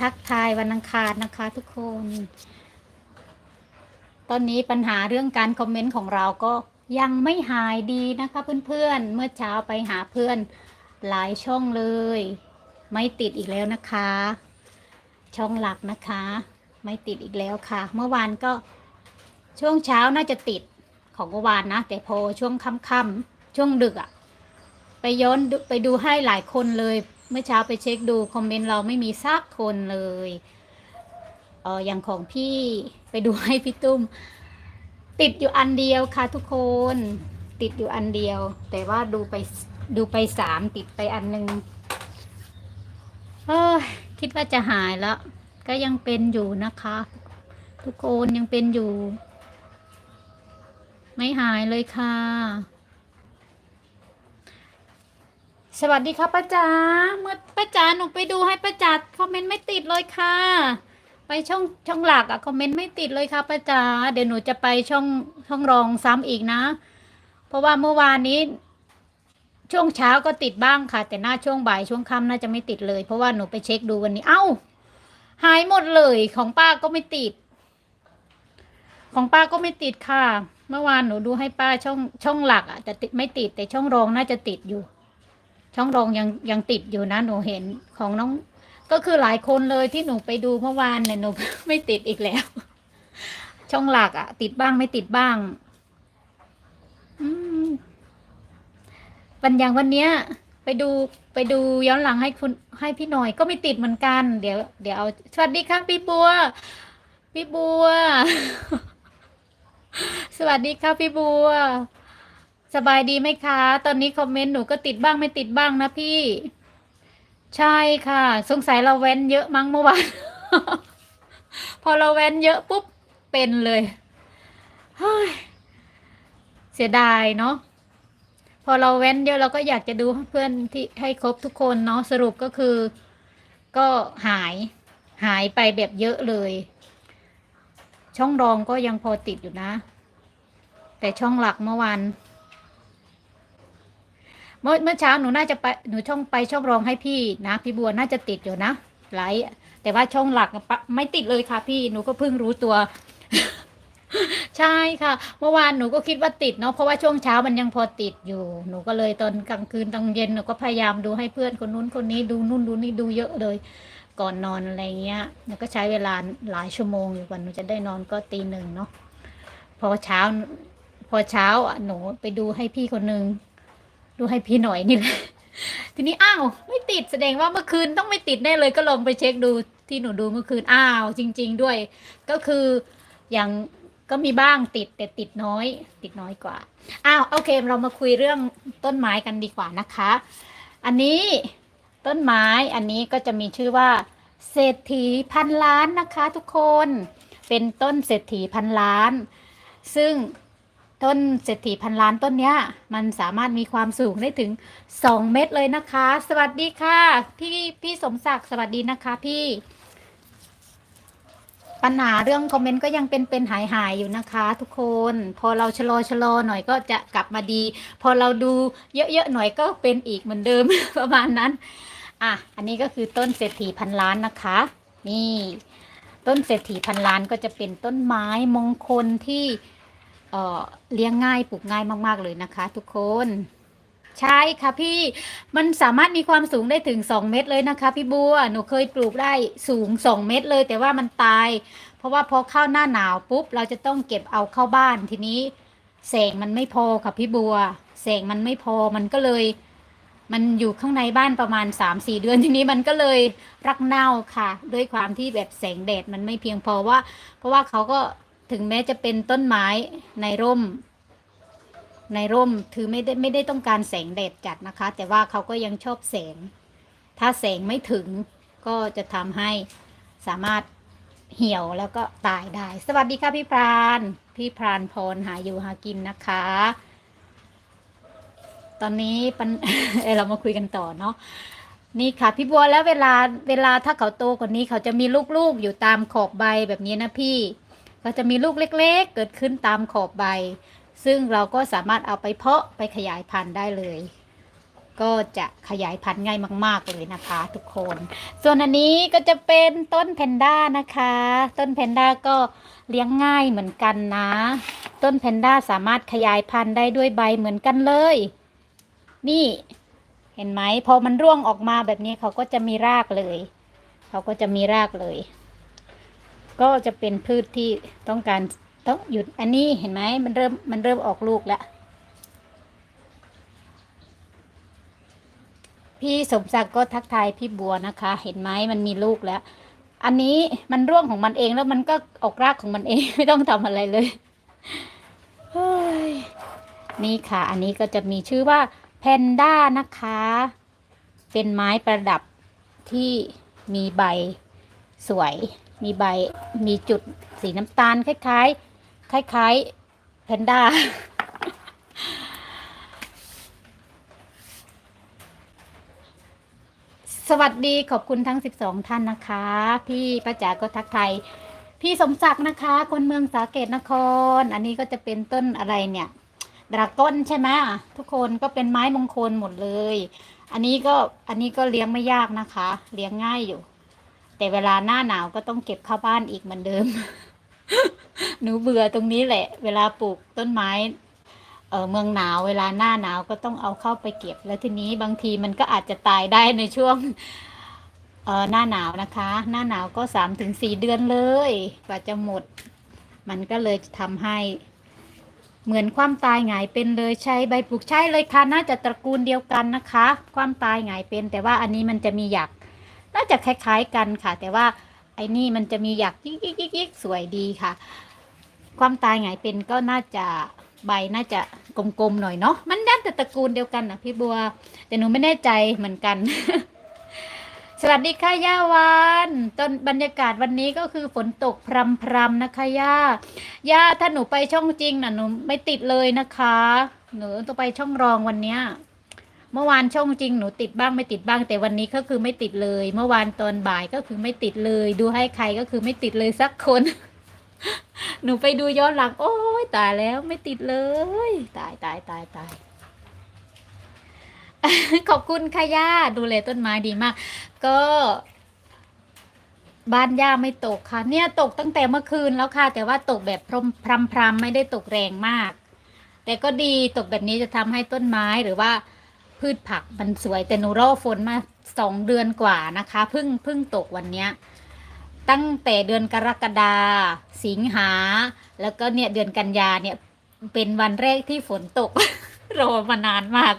ทักทายวันอังคารนะคะ ทุกคน ตอนนี้ปัญหาเรื่องการคอมเมนต์ของเราก็ยังไม่หายดีนะคะเพื่อนๆ เมื่อเช้าไปหาเพื่อนหลายช่องเลย ไม่ติดอีกแล้วนะคะ ช่องหลักนะคะ ไม่ติดอีกแล้วค่ะ เมื่อวานก็ช่วงเช้าน่าจะติดของเมื่อวานนะ แต่พอช่วงค่ำๆช่วงดึกอะไปย้อนไปดูให้หลายคนเลย เมื่อเช้าไปเช็คดูคอมเมนต์เราไม่มีสักคนเลยเอออย่างของพี่ไปดูให้พี่ตุ้ม ติดอยู่อันเดียวค่ะทุกคน ติดอยู่อันเดียว แต่ว่าดูไปดูไปสามติดไปอันหนึ่งเอ้ยคิดว่าจะหายแล้ว ก็ยังเป็นอยู่นะคะ ทุกคนยังเป็นอยู่ ไม่หายเลยค่ะ สวัสดีค่ะป้าจ๋าเมื่อป้าจ๋าหนูไปดูให้ป้าจ๋าคอมเมนต์ไม่ติดเลยค่ะ ไปช่องช่องหลักอะคอมเมนต์ไม่ติดเลยค่ะป้าจ๋าเดี๋ยวหนูจะไปช่องช่องรองซ้ำอีกนะ เพราะว่าเมื่อวานนี้ ช่วงเช้าก็ติดบ้างค่ะ แต่หน้าช่วงบ่ายช่วงค่ำน่าจะไม่ติดเลย เพราะว่าหนูไปเช็คดูวันนี้ เอ้า หายหมดเลยของป้าก็ไม่ติด ของป้าก็ไม่ติดค่ะ เมื่อวานหนูดูให้ป้าช่องช่องหลักอะแต่ติดไม่ติดแต่ช่องรองน่าจะติดอยู่ ช่องรองยังยังติดอยู่นะหนูเห็นของน้อง ก็คือหลายคนเลยที่หนูไปดูเมื่อวานเนี่ยหนูไม่ติดอีกแล้ว ช่องหลักอะติดบ้างไม่ติดบ้างอืมวันอย่างวันเนี้ย ไปดูไปดูย้อนหลังให้คุณให้พี่หน่อยก็ไม่ติดเหมือนกัน เดี๋ยวเดี๋ยวเอาสวัสดีครับพี่บัว พี่บัว สวัสดีครับพี่บัว สบายดีไหมคะ ตอนนี้คอมเมนต์หนูก็ติดบ้างไม่ติดบ้างนะพี่ ใช่ค่ะ สงสัยเราแว้นเยอะมั้งเมื่อวานพอเราแว้นเยอะปุ๊บเป็นเลยเฮ้ยเสียดายเนาะพอเราแว้นเยอะเราก็อยากจะดูเพื่อนที่ให้ครบทุกคนเนาะสรุปก็คือ ก็หายหายไปแบบเยอะเลย ช่องรองก็ยังพอติดอยู่นะ แต่ช่องหลักเมื่อวาน เมื่อเมื่อเช้าหนูน่าจะไปหนูช่องไปช่องรองให้พี่นะ พี่บัวน่าจะติดอยู่นะไลฟ์แต่ว่าช่องหลักไม่ติดเลยค่ะ พี่หนูก็เพิ่งรู้ตัว ใช่ค่ะ เมื่อวานหนูก็คิดว่าติดเนาะเพราะว่าช่วงเช้ามันยังพอติดอยู่ หนูก็เลยตอนกลางคืนตอนเย็นหนูก็พยายามดูให้เพื่อนคนนู้นคนนี้ดูนู่นดูนี่ดูเยอะเลย ก่อนนอนอะไรเงี้ยหนูก็ใช้เวลาหลายชั่วโมงอยู่กว่าหนูจะได้นอนก็ตีหนึ่งเนาะพอเช้า พอเช้าหนูไปดูให้พี่คนนึง ดูให้พี่หน่อยนี่แหละทีนี้อ้าวไม่ติดแสดงว่าเมื่อคืนต้องไม่ติดแน่เลยก็ลองไปเช็คดูที่หนูดูเมื่อคืนอ้าว จริง ๆ ด้วย ก็คืออย่างก็มีบ้างติดแต่ติดน้อย ติดน้อยกว่าอ้าวโอเค เรามาคุยเรื่องต้นไม้กันดีกว่านะคะ อันนี้ต้นไม้อันนี้ก็จะมีชื่อว่า เศรษฐีพันล้านนะคะ ทุกคนเป็นต้นเศรษฐีพันล้าน ซึ่ง ต้นเศรษฐีพันล้านต้นเนี้ย มันสามารถมีความสูงได้ถึง 2 เมตรเลยนะคะ สวัสดีค่ะ พี่พี่สมศักดิ์สวัสดีนะคะพี่ ปัญหาเรื่องคอมเมนต์ก็ยังเป็นเป็นหายหายๆอยู่นะคะ ทุกคน พอเราชะลอชะลอหน่อยก็จะกลับมาดี พอเราดูเยอะๆหน่อยก็เป็นอีกเหมือนเดิม ประมาณนั้น อะ อันนี้ก็คือต้นเศรษฐีพันล้านนะคะ นี่ ต้นเศรษฐีพันล้านก็จะเป็นต้นไม้มงคลที่ เอ่อเลี้ยงง่ายปลูกง่ายมาก ๆ เลยนะคะ ทุกคน ใช่ค่ะพี่มันสามารถมีความสูงได้ถึง2เมตรเลยนะคะ พี่บัวหนูเคยปลูกได้สูง2เมตรเลย แต่ว่ามันตาย เพราะว่าพอเข้าหน้าหนาวปุ๊บ เราจะต้องเก็บเอาเข้าบ้านทีนี้แสงมันไม่พอค่ะพี่บัวแสงมันไม่พอมันก็เลย มันอยู่ข้างในบ้านประมาณ3-4เดือนทีนี้มันก็เลยรักเน่าค่ะ ด้วยความที่แบบแสงแดดมันไม่เพียงพอว่า เพราะว่าเขาก็ ถึงแม้จะเป็นต้นไม้ในร่ม ในร่มถือไม่ได้ไม่ได้ต้องการแสงแดดจัดนะคะ แต่ว่าเขาก็ยังชอบแสง ถ้าแสงไม่ถึงก็จะทำให้สามารถเหี่ยวแล้วก็ตายได้ สวัสดีค่ะพี่พราน พี่พรานพรหาอยู่หากินนะคะ ตอนนี้ปันเเรามาคุยกันต่อเนาะนี่ค่ะ พี่บัวแล้วเวลาเวลาถ้าเขาโตกว่านี้เขาจะมีลูกๆอยู่ตามขอบใบแบบนี้นะพี่ ก็จะมีลูกเล็กๆ เกิดขึ้นตามขอบใบ ซึ่งเราก็สามารถเอาไปเพาะไปขยายพันธุ์ได้เลย ก็จะขยายพันธุ์ง่ายมาก ๆ เลยนะคะ ทุกคน ส่วนอันนี้ก็จะเป็นต้นแพนด้านะคะ ต้นแพนด้าก็เลี้ยงง่ายเหมือนกันนะ ต้นแพนด้าสามารถขยายพันธุ์ได้ด้วยใบเหมือนกันเลย นี่เห็นไหมพอมันร่วงออกมาแบบนี้เขาก็จะมีรากเลย เขาก็จะมีรากเลย ก็จะเป็นพืชที่ต้องการต้องหยุดอันนี้เห็นไหมมันเริ่มมันเริ่มออกลูกแล้วพี่สมศักดิ์ก็ทักทายพี่บัวนะคะ เห็นไหมมันมีลูกแล้ว อันนี้มันร่วงของมันเองแล้วมันก็ออกรากของมันเองไม่ต้องทำอะไรเลยเฮ้ยนี่ค่ะ อันนี้ก็จะมีชื่อว่าแพนด้านะคะ เป็นไม้ประดับที่มีใบสวย มีใบมีจุดสีน้ำตาลคล้ายๆ คล้ายๆแพนด้าสวัสดีขอบคุณทั้ง 12 ท่านนะคะ พี่ป้าจ๋าก็ทักทย พี่สมศักดิ์นะคะ คนเมืองสาเกตนคร อันนี้ก็จะเป็นต้นอะไรเนี่ยดราก้อนใช่ไหมทุกคนก็เป็นไม้มงคลหมดเลย อันนี้ก็อันนี้ก็เลี้ยงไม่ยากนะคะ เลี้ยงง่ายอยู่ แต่เวลาหน้าหนาวก็ต้องเก็บเข้าบ้านอีกเหมือนเดิม หนูเบื่อตรงนี้แหละ เวลาปลูกต้นไม้เออเมืองหนาวเวลาหน้าหนาวก็ต้องเอาเข้าไปเก็บ แล้วทีนี้บางทีมันก็อาจจะตายได้ในช่วงเออหน้าหนาวนะคะ หน้าหนาวก็สามถึงสี่เดือนเลยกว่าจะหมด มันก็เลยทำให้เหมือนความตายหงายเป็นเลยใช้ใบปลูกใช่เลยค่ะน่าจะตระกูลเดียวกันนะคะ ความตายหงายเป็น แต่ว่าอันนี้มันจะมีหยัก น่าจะคล้ายๆกันค่ะ แต่ว่าไอ้นี่มันจะมีหยักยิกยิกยิกยิกสวยดีค่ะ ความตายหงายเป็นก็น่าจะใบน่าจะกลมๆหน่อยเนาะมันน่าจะตระกูลเดียวกันนะพี่บัว แต่หนูไม่แน่ใจเหมือนกัน สวัสดีค่ะย่าวานตอนบรรยากาศวันนี้ก็คือฝนตกพรำๆนะคะย่าย่าถ้าหนูไปช่องจริงนะหนูไม่ติดเลยนะคะ หนูต้องไปช่องรองวันเนี้ย เมื่อวานช่องจริงหนูติดบ้างไม่ติดบ้างแต่วันนี้ก็คือไม่ติดเลย เมื่อวานตอนบ่ายก็คือไม่ติดเลย ดูให้ใครก็คือไม่ติดเลยสักคน หนูไปดูย้อนหลัง โอ้ยตายแล้วไม่ติดเลย ตายตายตายตายขอบคุณค่ะย่าดูแลต้นไม้ดีมาก ก็บ้านย่าไม่ตกค่ะ เนี่ยตกตั้งแต่เมื่อคืนแล้วค่ะ แต่ว่าตกแบบพรมพรำพรำไม่ได้ตกแรงมาก แต่ก็ดีตกแบบนี้จะทำให้ต้นไม้หรือว่า พืชผักมันสวยแต่หนูรอฝนมาสองเดือนกว่านะคะเพิ่งเพิ่งตกวันเนี้ยตั้งแต่เดือนกรกฎาสิงหา แล้วก็เนี่ยเดือนกันยาเนี่ย เป็นวันแรกที่ฝนตก รอมานานมาก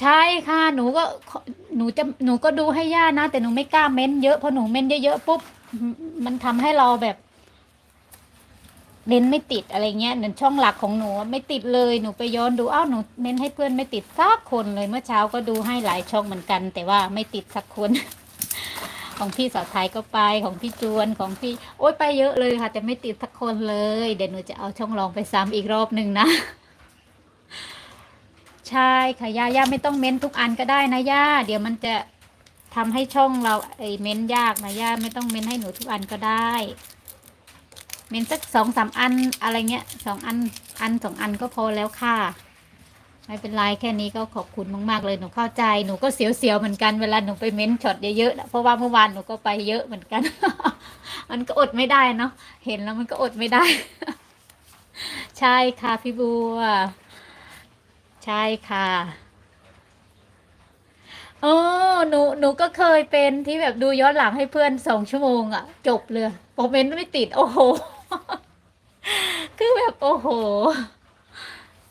ใช่ค่ะ หนูก็หนูจะหนูก็ดูให้ย่านะ แต่หนูไม่กล้าเม้นเยอะเพราะหนูเม้นเยอะๆปุ๊บมันทำให้เราแบบ เม้นไม่ติดอะไรเงี้ยเหมือนช่องหลักของหนูไม่ติดเลยหนูไปย้อนดูอ้าวหนูเม้นให้เพื่อนไม่ติดสักคนเลยเมื่อเช้าก็ดูให้หลายช่องเหมือนกัน แต่ว่าไม่ติดสักคน ของพี่สาวไทยก็ไปของพี่จวนของพี่ โอ๊ยไปเยอะเลยค่ะ แต่ไม่ติดสักคนเลย เดี๋ยวหนูจะเอาช่องรองไปซ้ำอีกรอบหนึ่งนะใช่ค่ะย่าย่าไม่ต้องเม้นทุกอันก็ได้นะย่าเดี๋ยวมันจะทำให้ช่องเราไอเม้นยากนะย่าไม่ต้องเม้นให้หนูทุกอันก็ได้ เม้นสักสองสามอันอะไรเงี้ยสองอันอันสองอันก็พอแล้วค่ะ ไม่เป็นไรแค่นี้ก็ขอบคุณมาก ๆ เลยหนูเข้าใจหนูก็เสียวๆเหมือนกันเวลาหนูไปเม้นช็อตเยอะๆนะเพราะว่าเมื่อวานหนูก็ไปเยอะเหมือนกัน มันก็อดไม่ได้เนาะเห็นแล้วมันก็อดไม่ได้ ใช่ค่ะพี่บัวใช่ค่ะโอ้หนูหนูก็เคยเป็นที่แบบดูย้อนหลังให้เพื่อนสองชั่วโมงอะจบเลยโมเมนต์ไม่ติด โอ้โห คือแบบโอ้โห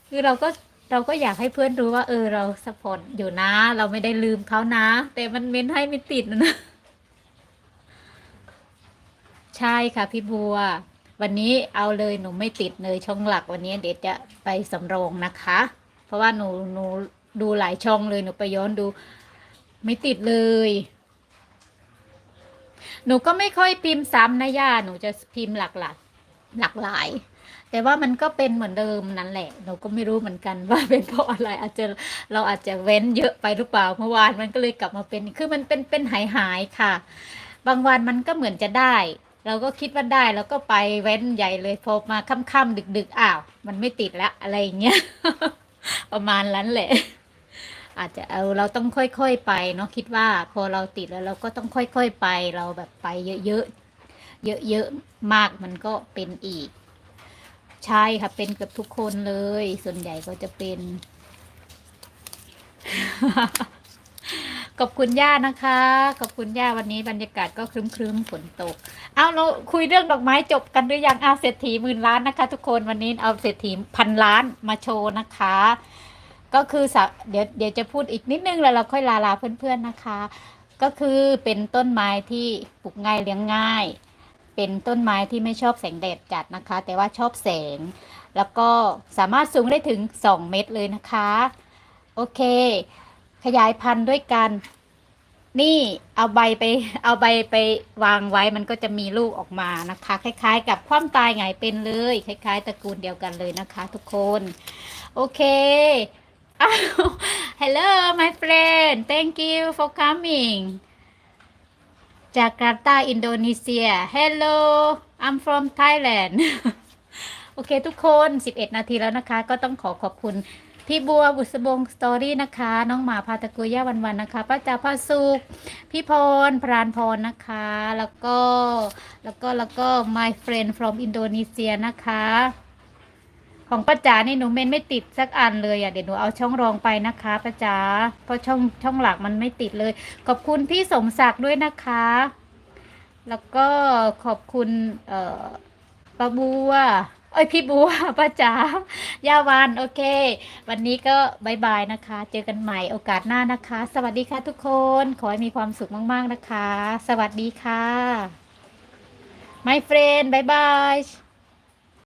คือเราก็เราก็อยากให้เพื่อนรู้ว่า เออเราสปอร์ตอยู่นะ เราไม่ได้ลืมเขานะ แต่มันเม้นให้ไม่ติดนะใช่ค่ะพี่บัว วันนี้เอาเลยหนูไม่ติดเลยช่องหลักวันนี้เดี๋ยวจะไปสำรองนะคะ เพราะว่าหนูหนูดูหลายช่องเลยหนูไปย้อนดู ไม่ติดเลย หนูก็ไม่ค่อยพิมพ์ซ้ำนะย่าหนูจะพิมพ์หลักหลัก หลากหลาย แต่ว่ามันก็เป็นเหมือนเดิมนั่นแหละหนูก็ไม่รู้เหมือนกันว่าเป็นเพราะอะไรอาจจะเราอาจจะเว้นเยอะไปหรือเปล่าเมื่อวานมันก็เลยกลับมาเป็นคือมันเป็นเป็นหายหายๆค่ะ บางวันมันก็เหมือนจะได้ เราก็คิดว่าได้แล้วก็ไปเว้นใหญ่เลยพอมาค่ำๆดึก ๆอ้าว มันไม่ติดละอะไรอย่างเงี้ยประมาณนั้นแหละอาจจะเอาเราต้องค่อยๆไปเนาะคิดว่าพอเราติดแล้วเราก็ต้องค่อยๆไปเราแบบไปเยอะๆ เยอะๆมากมันก็เป็นอีก ใช่ค่ะเป็นกับทุกคนเลย ส่วนใหญ่ก็จะเป็นขอบคุณย่านะคะขอบคุณย่าวันนี้บรรยากาศก็ครึ้มๆฝนตก เอาเราคุยเรื่องดอกไม้จบกันหรือยังอาเศรษฐีหมื่นล้านนะคะ ทุกคนวันนี้เอาเศรษฐีพันล้านมาโชว์นะคะ ก็คือเดี๋ยวเดี๋ยวจะพูดอีกนิดนึงแล้วเราค่อยลาลาเพื่อนๆนะคะ ก็คือเป็นต้นไม้ที่ปลูกง่ายเลี้ยงง่าย เป็นต้นไม้ที่ไม่ชอบแสงแดดจัดนะคะ แต่ว่าชอบแสง แล้วก็สามารถสูงได้ถึง 2 เมตรเลยนะคะ โอเค ขยายพันธุ์ด้วยกัน นี่เอาใบไปเอาใบไปวางไว้มันก็จะมีลูกออกมานะคะ คล้ายๆ กับความตายไงเป็นเลย คล้าย ๆตระกูลเดียวกันเลยนะคะ ทุกคน โอเคอ้าว hello my friend thank you for coming จาการ์ตาอินโดนีเซีย hello I'm from Thailand โอเคทุกคน 11 นาทีแล้วนะคะ ก็ต้องขอขอบคุณ พี่บัวบุษบงสตอรี่นะคะ น้องหมาพาตะกุยย่าวันวันนะคะป้าจ่าพาสุกพี่พรพรานพรนะคะ แล้วก็แล้วก็แล้วก็ my friend from Indonesia นะคะ ของป้าจ๋านี่หนูเมนไม่ติดสักอันเลยอะเดี๋ยวหนูเอาช่องรองไปนะคะป้าจ๋าเพราะช่องช่องหลักมันไม่ติดเลย ขอบคุณพี่สมศักดิ์ด้วยนะคะ แล้วก็ขอบคุณเอ่อป้าบัวเอ้ยพี่บัวป้าจ๋าย่าวันโอเค วันนี้ก็บายบายนะคะ เจอกันใหม่โอกาสหน้านะคะ สวัสดีค่ะทุกคน ขอให้มีความสุขมาก ๆนะคะ สวัสดีค่ะ my friend บายบาย